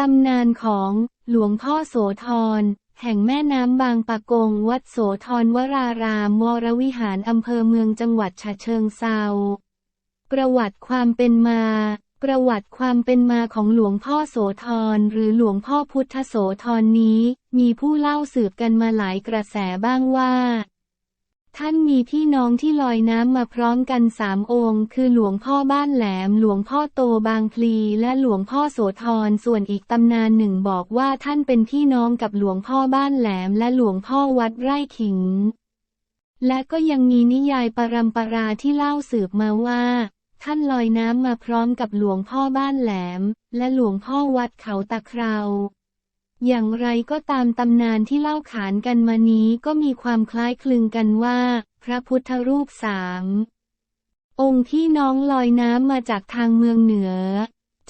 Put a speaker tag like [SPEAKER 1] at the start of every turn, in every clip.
[SPEAKER 1] ตำนานของหลวงพ่อโสธร แห่งแม่น้ำบางปะกง วัดโสธรวรารามวรวิหารอำเภอเมืองจังหวัดฉะเชิงเซาประวัติความเป็นมา ประวัติความเป็นมาของหลวงพ่อโสธรหรือหลวงพ่อพุทธโสธรนี้ มีผู้เล่าสืบกันมาหลายกระแสบ้างว่า ท่านมีพี่น้องที่ลอยน้ำมาพร้อมกันสามองค์ คือหลวงพ่อบ้านแหลม หลวงพ่อโตบางพลีและหลวงพ่อโสธรส่วนอีกตำนานหนึ่งบอกว่าท่านเป็นพี่น้องกับหลวงพ่อบ้านแหลม และหลวงพ่อวัดไร่ขิง และก็ยังมีนิยายปรัมปราที่เล่าสืบมาว่า ท่านลอยน้ำมาพร้อมกับหลวงพ่อบ้านแหลม และหลวงพ่อวัดเขาตะเครา อย่างไรก็ตามตำนานที่เล่าขานกันมานี้ก็มีความคล้ายคลึงกันว่า พระพุทธรูปสามองค์ที่น้องลอยน้ำมาจากทางเมืองเหนือ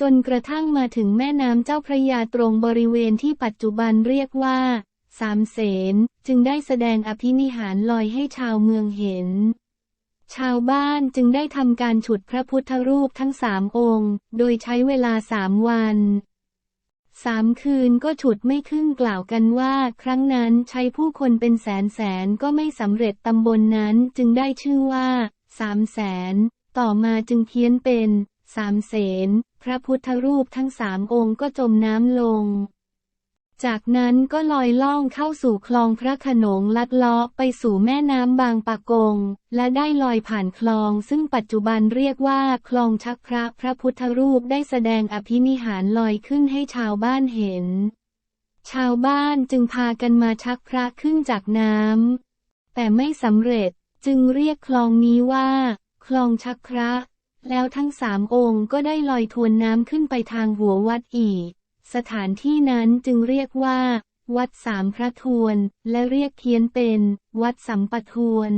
[SPEAKER 1] จนกระทั่งมาถึงแม่น้ำเจ้าพระยาตรงบริเวณที่ปัจจุบันเรียกว่า สามเสนจึงได้แสดงอภินิหารลอยให้ชาวเมืองเห็น ชาวบ้านจึงได้ทำการฉุดพระพุทธรูปทั้งสามองค์ โดยใช้เวลาสามวัน สามคืนก็ฉุดไม่ขึ้นกล่าวกันว่า ครั้งนั้นใช้ผู้คนเป็นแสนแสนก็ไม่สำเร็จตำบลนนั้นจึงได้ชื่อว่าสามแสน ต่อมาจึงเพี้ยนเป็นสามเสน พระพุทธรูปทั้งสามองค์ก็จมน้ำลง จากนั้นก็ลอยล่องเข้าสู่คลองพระขนงลัดเลาะไปสู่แม่น้ำบางปะกง และได้ลอยผ่านคลองซึ่งปัจจุบันเรียกว่าคลองชักพระพระพุทธรูปได้แสดงอภินิหารลอยขึ้นให้ชาวบ้านเห็น ชาวบ้านจึงพากันมาชักพระขึ้นจากน้ำแต่ไม่สำเร็จจึงเรียกคลองนี้ว่า คลองชักพระ แล้วทั้งสามองค์ก็ได้ลอยทวนน้ำขึ้นไปทางหัววัดอีก สถานที่นั้นจึงเรียกว่า วัดสามพระทวนและเรียกเพี้ยนเป็น วัดสัมปทวน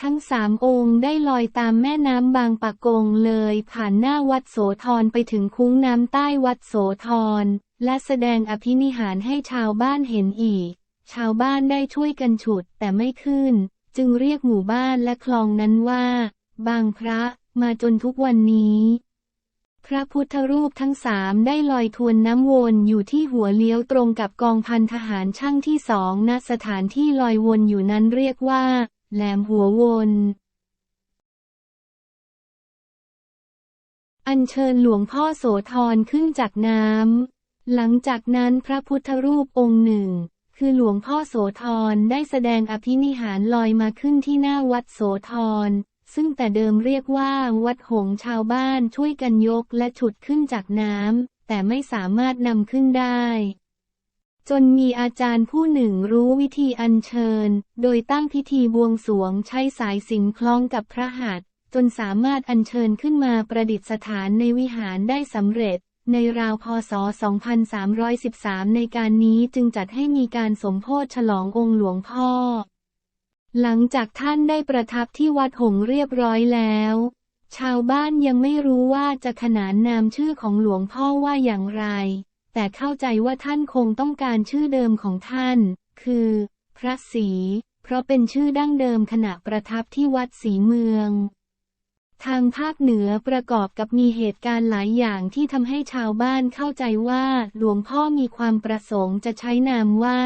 [SPEAKER 1] ทั้งสามองค์ได้ลอยตามแม่น้ำบางปะกงเลย ผ่านหน้าวัดโสธรไปถึงคุ้งน้ำใต้วัดโสธรและแสดงอภินิหารให้ชาวบ้านเห็นอีก ชาวบ้านได้ช่วยกันฉุดแต่ไม่ขึ้น จึงเรียกหมู่บ้านและคลองนั้นว่า บางพระมาจนทุกวันนี้ พระพุทธรูปทั้งสามได้ลอยทวนน้ำวนอยู่ที่หัวเลี้ยวตรงกับกองพันทหารช่างที่สองณสถานที่ลอยวนอยู่นั้นเรียกว่า แหลมหัววนอัญเชิญหลวงพ่อโสธรขึ้นจากน้ำ หลังจากนั้นพระพุทธรูปองค์หนึ่ง คือหลวงพ่อโสธรได้แสดงอภินิหารลอยมาขึ้นที่หน้าวัดโสธร ซึ่งแต่เดิมเรียกว่าวัดหงชาวบ้านช่วยกันยกและฉุดขึ้นจากน้ำแต่ไม่สามารถนำขึ้นได้ จนมีอาจารย์ผู้หนึ่งรู้วิธีอัญเชิญ โดยตั้งพิธีบวงสรวงใช้สายสิญจน์คล้องกับพระหัตถ์จนสามารถอัญเชิญขึ้นมาประดิษฐานในวิหารได้สำเร็จ ในราวพศ 2313 ในการนี้จึงจัดให้มีการสมโพธิฉลององค์หลวงพ่อ หลังจากท่านได้ประทับที่วัดหงเรียบร้อยแล้ว ชาวบ้านยังไม่รู้ว่าจะขนานนามชื่อของหลวงพ่อว่าอย่างไร แต่เข้าใจว่าท่านคงต้องการชื่อเดิมของท่าน คือ พระศรีเพราะเป็นชื่อดั้งเดิมขณะประทับที่วัดศรีเมือง ทางภาคเหนือประกอบกับมีเหตุการณ์หลายอย่างที่ทำให้ชาวบ้านเข้าใจว่าหลวงพ่อมีความประสงค์จะใช้นามว่า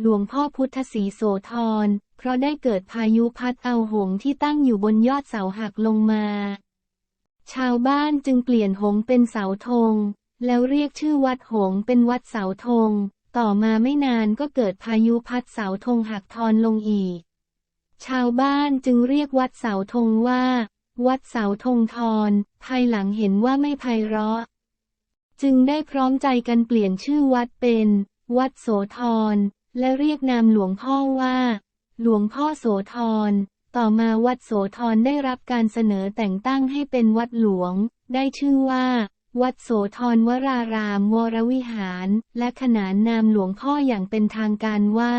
[SPEAKER 1] หลวงพ่อพุทธศรีโสธร เพราะได้เกิดพายุพัดเอาหงที่ตั้งอยู่บนยอดเสาหักลงมา ชาวบ้านจึงเปลี่ยนหงเป็นเสาธง แล้วเรียกชื่อวัดหงเป็นวัดเสาธง ต่อมาไม่นานก็เกิดพายุพัดเสาธงหักทอนลงอีก ชาวบ้านจึงเรียกวัดเสาธงว่า วัดเสาธงทอนภายหลังเห็นว่าไม่ไพเราะ จึงได้พร้อมใจกันเปลี่ยนชื่อวัดเป็น วัดโสธร และเรียกนามหลวงพ่อว่า หลวงพ่อโสธร ต่อมาวัดโสธรได้รับการเสนอแต่งตั้งให้เป็นวัดหลวง ได้ชื่อว่า วัดโสธรวรารามวรวิหาร และขนานนามหลวงพ่ออย่างเป็นทางการว่า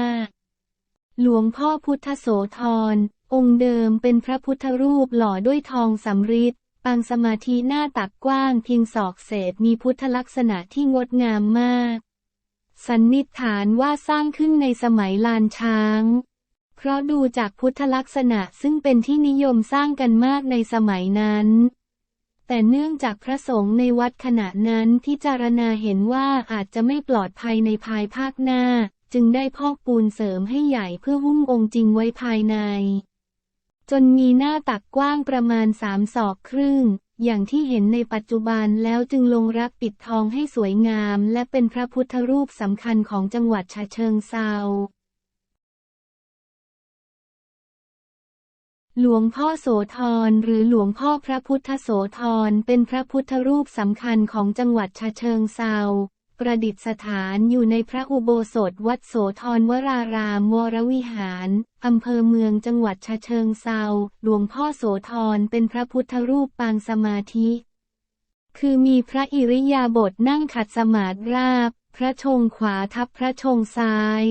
[SPEAKER 1] หลวงพ่อพุทธโสธร องค์เดิมเป็นพระพุทธรูปหล่อด้วยทองสำริดปางสมาธิหน้าตักกว้างเพียงศอกเศษมีพุทธลักษณะที่งดงามมาก สันนิษฐานว่าสร้างขึ้นในสมัยลานช้าง เพราะดูจากพุทธลักษณะซึ่งเป็นที่นิยมสร้างกันมากในสมัยนั้น แต่เนื่องจากพระสงฆ์ในวัดขณะนั้นพิจารณาเห็นว่าอาจจะไม่ปลอดภัยในภายภาคหน้า จึงได้พอกปูนเสริมให้ใหญ่เพื่อหุ้มองค์จริงไว้ภายใน จนมีหน้าตักกว้างประมาณสามศอกครึ่ง อย่างที่เห็นในปัจจุบันแล้วจึงลงรักปิดทองให้สวยงาม และเป็นพระพุทธรูปสำคัญของจังหวัดชะเชิงเซาหลวงพ่อโสธรหรือหลวงพ่อพระพุทธโสธรเป็นพระพุทธรูปสำคัญของจังหวัดชะเชิงเซา ประดิษฐานอยู่ในพระอุโบสถวัดโสธรวรารามวรวิหาร อำเภอเมืองจังหวัดฉะเชิงเซาหลวงพ่อโสธรเป็นพระพุทธรูปปางสมาธิ คือมีพระอิริยาบถนั่งขัดสมาธิราบ พระชงขวาทับพระชงซ้าย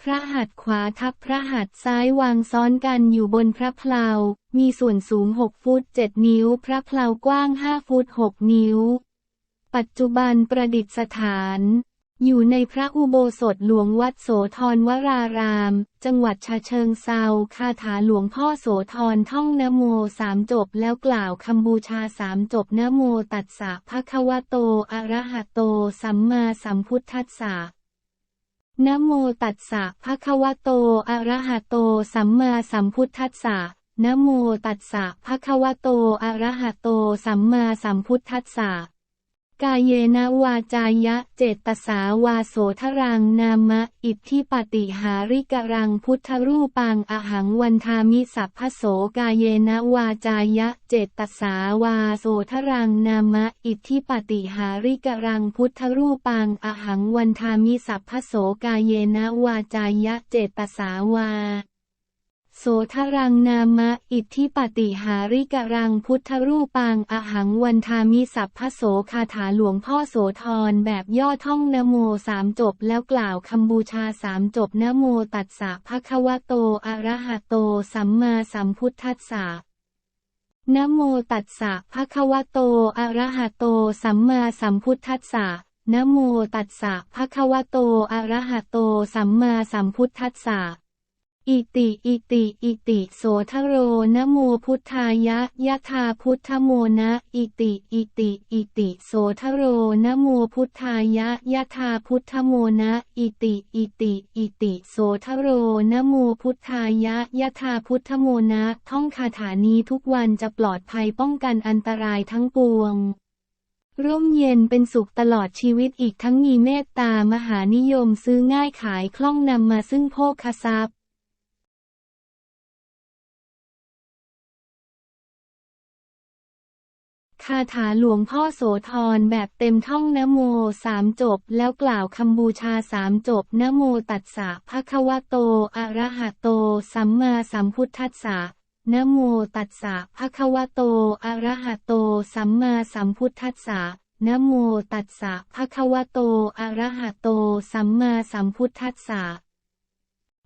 [SPEAKER 1] พระหัตถ์ขวาทับพระหัตถ์ซ้ายวางซ้อนกันอยู่บนพระเพลา มีส่วนสูง 6 ฟุต 7 นิ้ว พระเพลากว้าง 5 ฟุต 6 นิ้ว ปัจจุบันประดิษฐาน อยู่ในพระอุโบสถหลวงวัดโสธรวราราม จังหวัดชาเชิงเซาคาถาหลวงพ่อโสธรท่องนโมสามจบแล้วกล่าวคำบูชาสามจบนโมตัสสะภะคะวะโตอะระหะโต สัมมาสัมพุทธัสสะนโมตัสสะภะคะวะโตอะระหะโต สัมมาสัมพุทธัสสะนโมตัสสะภะคะวะโตอะระหะโต สัมมาสัมพุทธัสสะ กายเยนะวาจายะเจตสาวาโสทรังนามะ อิทธิปติหาริกรังพุทธรูปังอหังวันทามิสัพพโสกายเยนะวาจายะเจตสาวาโสทรังนามะ อิทธิปติหาริกรังพุทธรูปังอหังวันทามิสัพพโสกายเยนะวาจายะเจตสาวา โสทรังนามะ อิทธิปติหาริกรังพุทธรูปังอหังวันทามิสัพพโสคาถาหลวงพ่อโสธรแบบย่อท่องนโมสามจบแล้วกล่าวคำบูชาสามจบนโมตัสสะภะคะวะโตอะระหะโต สัมมาสัมพุทธัสสะนโมตัสสะภะคะวะโตอะระหะโต สัมมาสัมพุทธัสสะนโมตัสสะภะคะวะโตอะระหะโต สัมมาสัมพุทธัสสะ อิติอิติอิติโสทโรนะโมพุทธายะยะธาพุทธโมนะอิติอิติอิติโสทโรนะโมพุทธายะยะธาพุทธโมนะอิติอิติอิติโสทโรนะโมพุทธายะยะธาพุทธโมนะท่องคาถานี้ทุกวันจะปลอดภัยป้องกันอันตรายทั้งปวงร่มเย็นเป็นสุขตลอดชีวิตอีกทั้งมีเมตตามหานิยมซื้อง่ายขายคล่องนำมาซึ่งโภคทรัพย์ คาถาหลวงพ่อโสธรแบบเต็มท่องนโมสามจบ แล้วกล่าวคำบูชาสามจบนโมตัสสะภะคะวะโตอะระหะโต สัมมาสัมพุทธัสสะนโมตัสสะภะคะวะโตอะระหะโต สัมมาสัมพุทธัสสะนโมตัสสะภะคะวะโตอะระหะโต สัมมาสัมพุทธัสสะ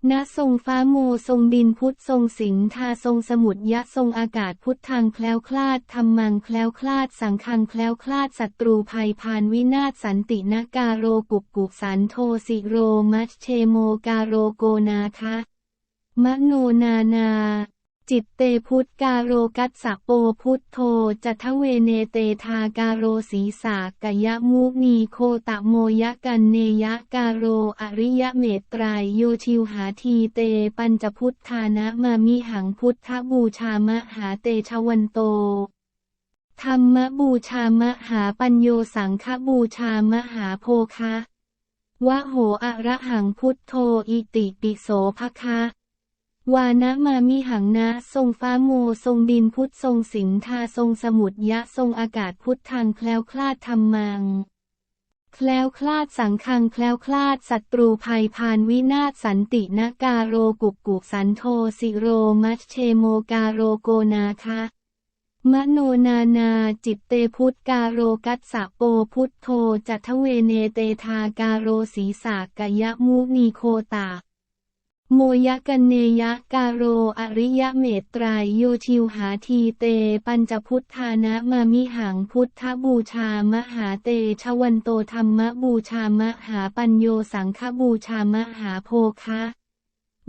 [SPEAKER 1] ณทรงฟ้าโมทรงดินพุทธทรงสิงทาทรงสมุทรยะทรงอากาศพุทธังแคล้วคลาดธรรมังแคล้วคลาดสังคังแคล้วคลาดศัตรูภัยพานวินาศสันตินกาโรกุกกุสันโทสิโรมัชเชโมกาโรโกนาคะมโนนานา จิตเตพุทธกาโรกัสสะโปพุทโธจัทเวเนเตทากาโรศีสากยะมุนีโคตะโมยะกันเนยะกาโรอริยเมตไตรโยชิวหาทีเตปัญจพุทธานะมามิหังพุทธบูชามหาเตชวันโตธรรมบูชามหาปัญโยสังฆบูชามหาโพคะวะโหอะระหังพุทโธอิติปิโสภคะ วานะมามิหังนะ ทรงฟ้าโมทรงดินพุทธทรงสิงทาทรงสมุทรยะทรงอากาศพุทธังแคล้วคลาดธรรมัง แคล้วคลาดสังคังแคล้วคลาดศัตรูภัยพานวินาศสันตินากาโรกุกกุสันโทสิโรมัชเชโมกาโรโกนาคะมโนนานาจิตเตพุทธกาโรกัสสะโปพุทโธจัทเวเนเตทากาโรศีสากยะมุนีโคตา โมยกันเนยะกาโรอริยเมตไตรโยชิวหาทีเต ปัญจพุทธานะมามิหังพุทธบูชามหาเตชวันโตธรรมบูชามหาปัญโยสังฆบูชามหาโพคะ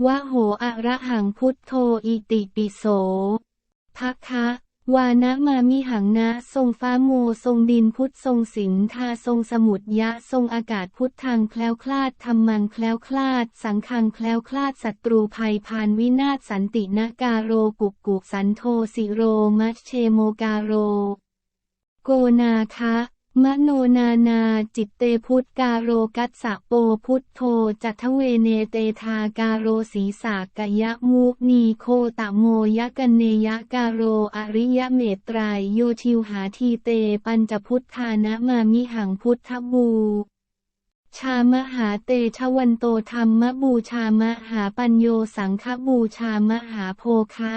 [SPEAKER 1] วะโหอะระหังพุทโธอิติปิโสภคะ วานะมามิหังนะ ทรงฟ้าโมทรงดินพุทธทรงสิงทาทรงสมุดยะ ทรงอากาศพุทธทางแคล้วคลาดธรรมังแคล้วคลาด สังคังแคล้วคลาดศัตรูภัยพานวินาศสันตินาการโรกุกกุกสันโทสิโรมัชเชโมกาโร โกนาคะ มโนนานาจิตเตพุทธกาโรกัสสะโปพุทโธจัทเวเนเตทากาโรศีสากยะมุนีโคตะโมยะกันเนยะกาโรอริยเมตไตรยโยชิวหาทีเตปัญจพุทธานะมามิหังพุทธบูชามหาเตชะวันโตธรรมบูชามหาปัญโยสังฆบูชามหาโพคะ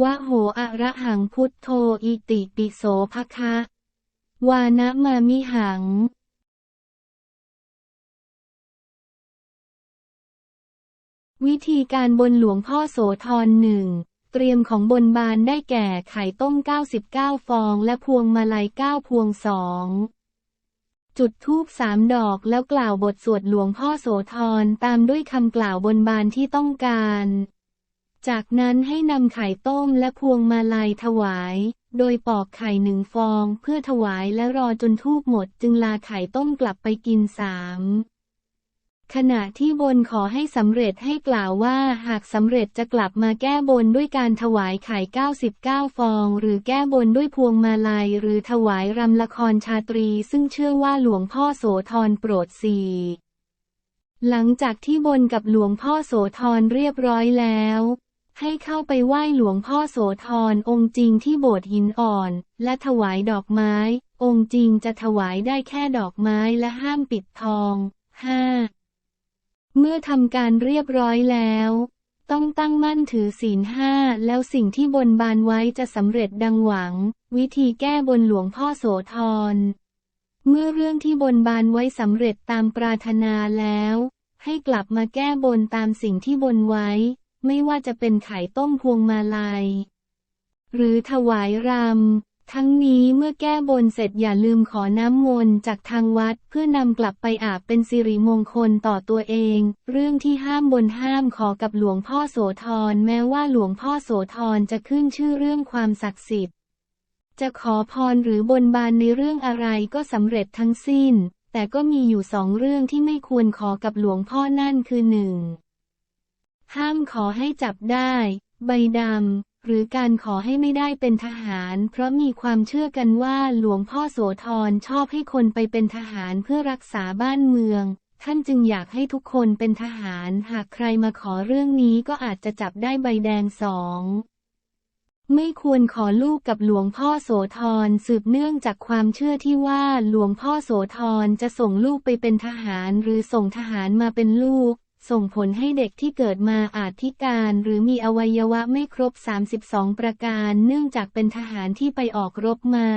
[SPEAKER 1] วะโหอะระหังพุทโธอิติปิโสภคะ วานะมามิหังวิธีการบนหลวงพ่อโสธรหนึ่ง เตรียมของบนบานได้แก่ไข่ต้ม 99 ฟอง และพวงมาลัย 9 พวงสอง จุดธูปสามดอกแล้วกล่าวบทสวดหลวงพ่อโสธรตามด้วยคำกล่าวบนบานที่ต้องการ จากนั้นให้นำไข่ต้มและพวงมาลัยถวาย โดยปอกไข่หนึ่งฟองเพื่อถวายและรอจนทูบหมดจึงลาไข่ต้มกลับไปกินสามขณะที่บนขอให้สำเร็จให้กล่าวว่าหากสำเร็จจะกลับมาแก้บนด้วยการถวายไข่ 99 ฟอง หรือแก้บนด้วยพวงมาลัย หรือถวายรำละครชาตรี ซึ่งเชื่อว่าหลวงพ่อโสธรโปรดสีหลังจากที่บนกับหลวงพ่อโสธรเรียบร้อยแล้ว ให้เข้าไปไหว้หลวงพ่อโสธรองค์จริงที่โบสถ์หินอ่อน และถวายดอกไม้ องค์จริงจะถวายได้แค่ดอกไม้และห้ามปิดทอง 5. เมื่อทำการเรียบร้อยแล้ว ต้องตั้งมั่นถือศีลห้าแล้วสิ่งที่บนบานไว้จะสำเร็จดังหวัง วิธีแก้บนหลวงพ่อโสธร เมื่อเรื่องที่บนบานไว้สำเร็จตามปรารถนาแล้ว ให้กลับมาแก้บนตามสิ่งที่บนไว้ ไม่ว่าจะเป็นไข่ต้มพวงมาลัย หรือถวายรำ ทั้งนี้เมื่อแก้บนเสร็จอย่าลืมขอน้ำมนต์จากทางวัดเพื่อนำกลับไปอาบเป็นสิริมงคลต่อตัวเอง เรื่องที่ห้ามบนห้ามขอกับหลวงพ่อโสธรแม้ว่าหลวงพ่อโสธรจะขึ้นชื่อเรื่องความศักดิ์สิทธิ์ จะขอพรหรือบนบานในเรื่องอะไรก็สำเร็จทั้งสิ้นแต่ก็มีอยู่สองเรื่องที่ไม่ควรขอกับหลวงพ่อนั่นคือหนึ่ง ห้ามขอให้จับได้ ใบดำ หรือการขอให้ไม่ได้เป็นทหาร เพราะมีความเชื่อกันว่าหลวงพ่อโสธรชอบให้คนไปเป็นทหารเพื่อรักษาบ้านเมือง ท่านจึงอยากให้ทุกคนเป็นทหาร หากใครมาขอเรื่องนี้ก็อาจจะจับได้ใบแดงสองไม่ควรขอลูกกับหลวงพ่อโสธรสืบเนื่องจากความเชื่อที่ว่าหลวงพ่อโสธรจะส่งลูกไปเป็นทหารหรือส่งทหารมาเป็นลูก ส่งผลให้เด็กที่เกิดมาอาจพิการ หรือมีอวัยวะไม่ครบ 32 ประการ เนื่องจากเป็นทหารที่ไปออกรบมา